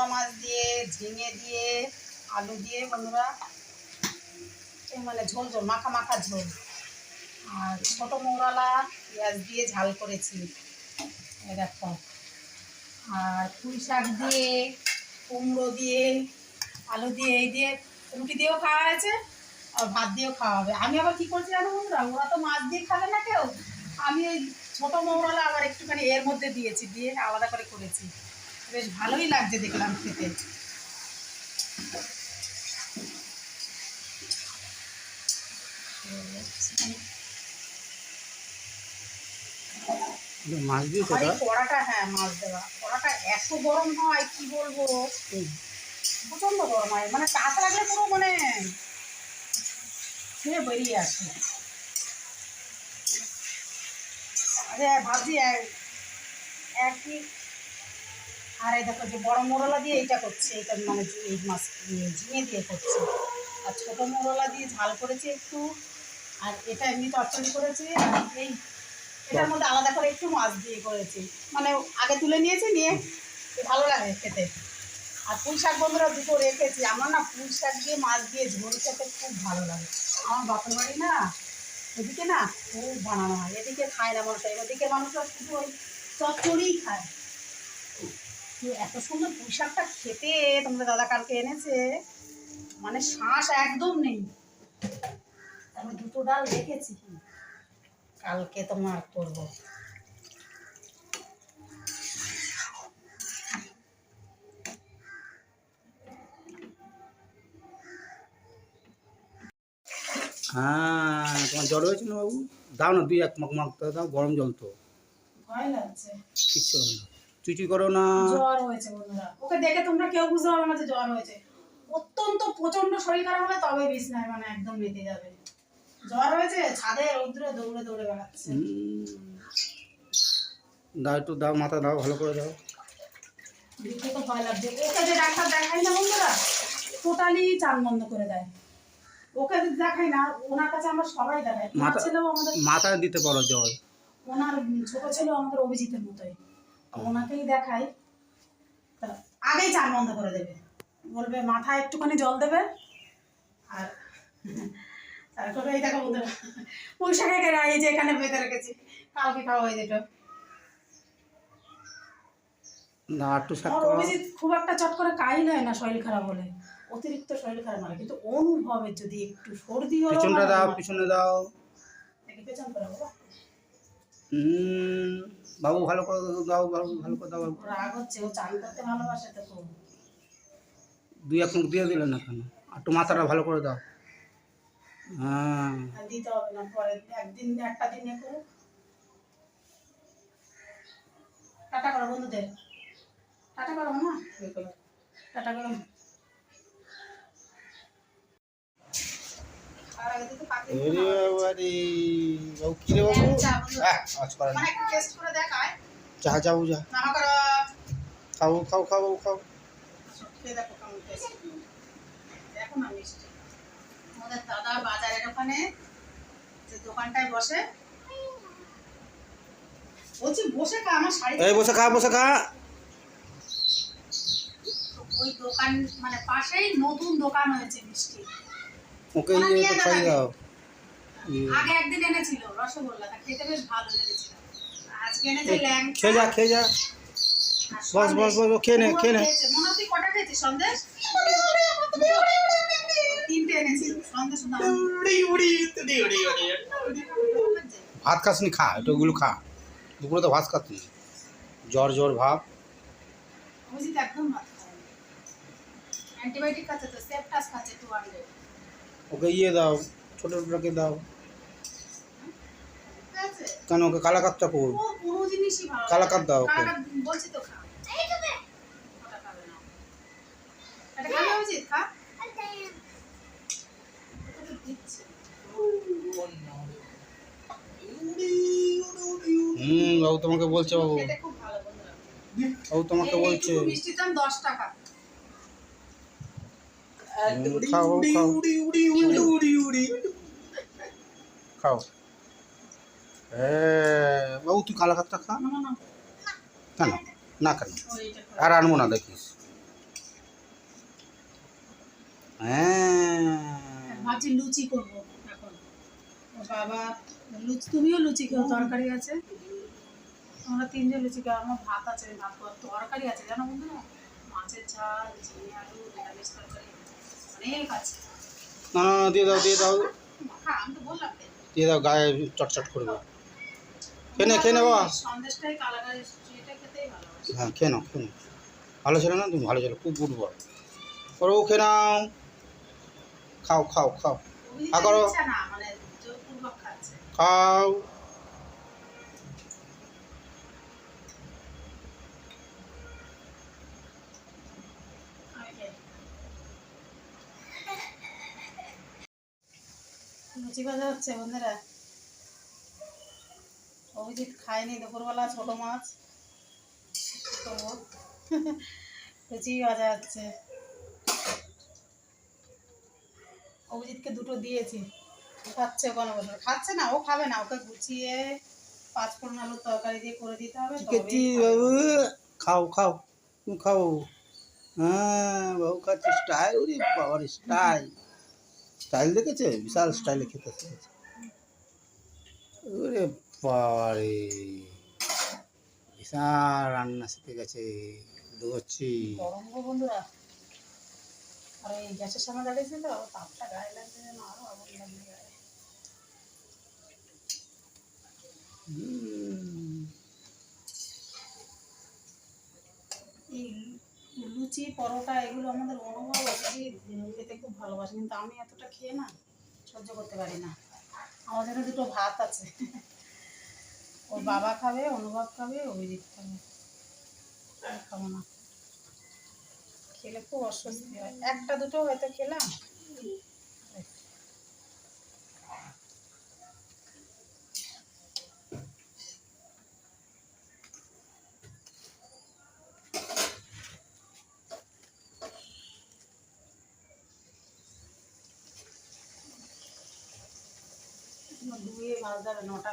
মৌরলা মাছ দিয়ে, ঝিঙে দিয়ে, আলু দিয়ে বন্ধুরা মানে ঝোল ঝোল, মাখা মাখা ঝোল। আর ছোটো মৌরলা পেঁয়াজ দিয়ে ঝাল করেছি। দেখো। আর পুঁই শাক দিয়ে, কুমড়ো দিয়ে, আলু দিয়ে, এই দিয়ে রুটি দিয়েও খাওয়া হয়েছে, আর ভাত দিয়েও খাওয়া হবে। আমি আবার কী করছি জানো বন্ধুরা? ওরা তো মাছ দিয়ে খাবে না কেউ। আমি ওই ছোটো মৌরলা আবার একটুখানি এর মধ্যে দিয়েছি, দিয়ে আলাদা করে করেছি। বেশ ভালোই লাগছে দেখলাম খেতে। মাছ দিয়ে কড়াটা হ্যাঁ মাছ দেওয়া। কড়াটা এত গরম হয় কি বলব? প্রচণ্ড গরম হয় মানে কাঁচ লাগলে পুরো মানে বেরিয়ে আসে। আরে ভাবছি এক- আর এই দেখো যে বড় মোরলা দিয়ে এইটা করছে এটা মানে এই মাছ ঝিঙে দিয়ে করছে। আর ছোটো মোরলা দিয়ে ঝাল করেছে একটু, আর এটা এমনি তরকারি করেছে এই, এটার মধ্যে আলাদা করে একটু মাছ দিয়ে করেছি। মানে আগে তুলে নিয়েছি, নিয়ে ভালো লাগে খেতে। আর পুঁই শাক বন্ধুরা দুটো রেখেছি, আমার না পুঁই শাক দিয়ে মাছ দিয়ে ঝোল খেতে খুব ভালো লাগে। আমার বাপের বাড়ি না ওদিকে না খুব বানানো হয়, এদিকে খায় না মানুষ ওদিকে মানুষরা শুধু ওই চচ্চড়িই খায়। এত সুন্দর পুঁই শাকটা খেতে তোমরা দাদা কালকে এনেছে। মানে শ্বাস একদম নেই। আমি দুটো ডাল রেখেছি। কালকে তোমার করব। হ্যাঁ তোমার জ্বর হয়েছে না বাবু? দাও না দুই এক মাখ মাখতে দাও গরম জল তো। ভয় লাগছে। কিচ্ছু না। চুচি করো না। জ্বর হয়েছে বন্ধুরা। ওকে দেখে তোমরা কেউ বুঝতে পারবে না যে জ্বর হয়েছে। অত্যন্ত প্রচণ্ড শরীর খারাপ হলে তবে বিছনায় মানে একদম মেতে যাবে। জ্বর হয়েছে ছাদে রৌদ্রে দৌড়ে দৌড়ে বেড়াচ্ছে। দাও একটু দাও মাথা দাও ভালো করে দাও। দেখে তো ভয় লাগছে। ওকে যে ডাক্তার দেখাই না বন্ধুরা টোটালি চান বন্ধ করে দেয়। ওকে যদি দেখাই না ওনার কাছে আমরা সবাই দেখাই। মাথা- দিতে পারো জল ওনার ছোট ছেলেও আমাদের অভিজিতের মতোই। ওনাকেই দেখাই। আগেই চান বন্ধ করে দেবে। বলবে মাথায় একটুখানি জল দেবে। আর তারপরে এই দেখো বন্ধুরা পুঁই শাকে এই যে এখানে বেঁধে রেখেছি। কালকে খাওয়া হয়ে যেত। না একটু অভিজিৎ খুব একটা চট করে কাইল হয় না শরীর খারাপ হলে। অতিরিক্ত শরীর খারাপ হয় কিন্তু অনুভবে যদি একটু সর্দি হলো পিছনটা দাও পিছনে দাও। পেছন করে বাবা বাবু ভালো করে দাও বাবু ভালো করে দাও। রাগ হচ্ছে ও চান করতে ভালোবাসে তো দুই এক মুখ দিয়ে দিলে না কেন আর একটু মাথাটা ভালো করে দাও। হ্যাঁ। দিতে হবে না পরে একদিন একটা দিন এ করো টাটা করো বন্ধুদের। টাটা করো না টাটা করো এরে বাবারে। বাবু কি রে বাবু? আজ করেন মানে একটু টেস্ট করে দেখায়। চা বাবু যা খাও খাও খাও বাবু খাও দাদা বাজারের ওখানে যে দোকানটায় বসে। বলছি বসে খা আমার শাড়ি এই বসে খা বসে খা। ওই দোকান মানে পাশেই নতুন দোকান হয়েছে মিষ্টি। ওকে ইয়ে তো খাই দাও। আগে একদিন এনেছিল রসগোল্লা তা খেতে বেশ ভালো লেগেছিল। আজকে এনেছে ল্যাংচা। খেয়ে যা খেয়ে যা। বস, বস, বস, খেয়ে নে, খেয়ে নে। মনে তুই কটা খেয়েছিস সন্দেশ? তিনটে এনেছিল সন্দেশ দাম ভাত খাসনি খা একটু ওগুলো খা। দুপুরে তো ভাত খাসনি। জ্বর জ্বর ভাব। একদম ভাত খায় অ্যান্টিবায়োটিক খাচ্ছে তো সেপটাস খাচ্ছে টু হান্ড্রেড ওকে ইয়ে দাও ছোটো ছোটোকে দাও। কেন ওকে কালাকাতটা কর কালাকাত। দাও ওকে। হুম বাবু তোমাকে বলছে বাবু। বাবু তোমাকে বলছে। মিষ্টির দাম দশ টাকা। খাও খাও খাও হ্যাঁ বাবু তুই কালাকাতটা খা না না না কেন না কেন আর আনব না দেখিস হ্যাঁ ভাবছি লুচি করব এখন। বাবা লুচি তুমিও লুচি খাও তরকারি আছে? আমরা তিনজন লুচি খাও আমার ভাত আছে ভাত তরকারি আছে জানো বন্ধুরা? মাছের ঝাল ঝিঙে আলু নিরামিষ তরকারি। না না না, দিয়ে দাও দিয়ে দাও। হ্যাঁ। দিয়ে দাও গায়ে চটচট করবে খেয়ে নে খেয়ে নে বাবা। সন্দেশটাই কালাকার এটা খেতেই ভালোবাসি। হ্যাঁ খেয়ে নাও খেয়ে নাও। ভালো ছিল না তুমি ভালো ছিল খুব গুড বল করো খেয়ে নাও। খাও খাও খাও। হ্যাঁ, করো। মানে খাও আমি খাই। লুচি ভাজা হচ্ছে বন্ধুরা। অভিজিৎ খায়নি দুপুরবেলা ছোট মাছ। করব? লুচি ভাজা হচ্ছে। অভিজিৎকে দুটো দিয়েছি। খাচ্ছে ওখানে বসে খাচ্ছে না ও খাবে না। ওকে গুছিয়ে পাঁচ ফোড়ন আলুর তরকারি দিয়ে করে দিতে হবে খাও খাও তুমি খাও। হ্যাঁ বাবু খাচ্ছে। স্টাইল ওরে বাবার স্টাইল। স্টাইল দেখেছে? বিশাল স্টাইলে খেতে শিখেছে ওরে বাবারে। বিশাল রান্না শিখে গেছে দোচ্ছি গরম গো বন্ধুরা। আর এই গ্যাসের সামনে দাঁড়িয়েছে তো তাপটা গায়ে লাগছে যেন আরও আগুন লাগবে গায়ে এই লুচি, পরোটা, এগুলো আমাদের অনুভব আছে খেতে খুব ভালোবাসে, কিন্তু আমি এতটা খেয়ে না সহ্য করতে পারি না। জন্য দুটো ভাত আছে। ওর বাবা খাবে, অনুভব খাবে, অভিজিৎ খাবে। খাব না। খেলে খুব অস্বস্তি হয়। একটা দুটো হয়তো খেলাম। ধুয়ে ধরে নটা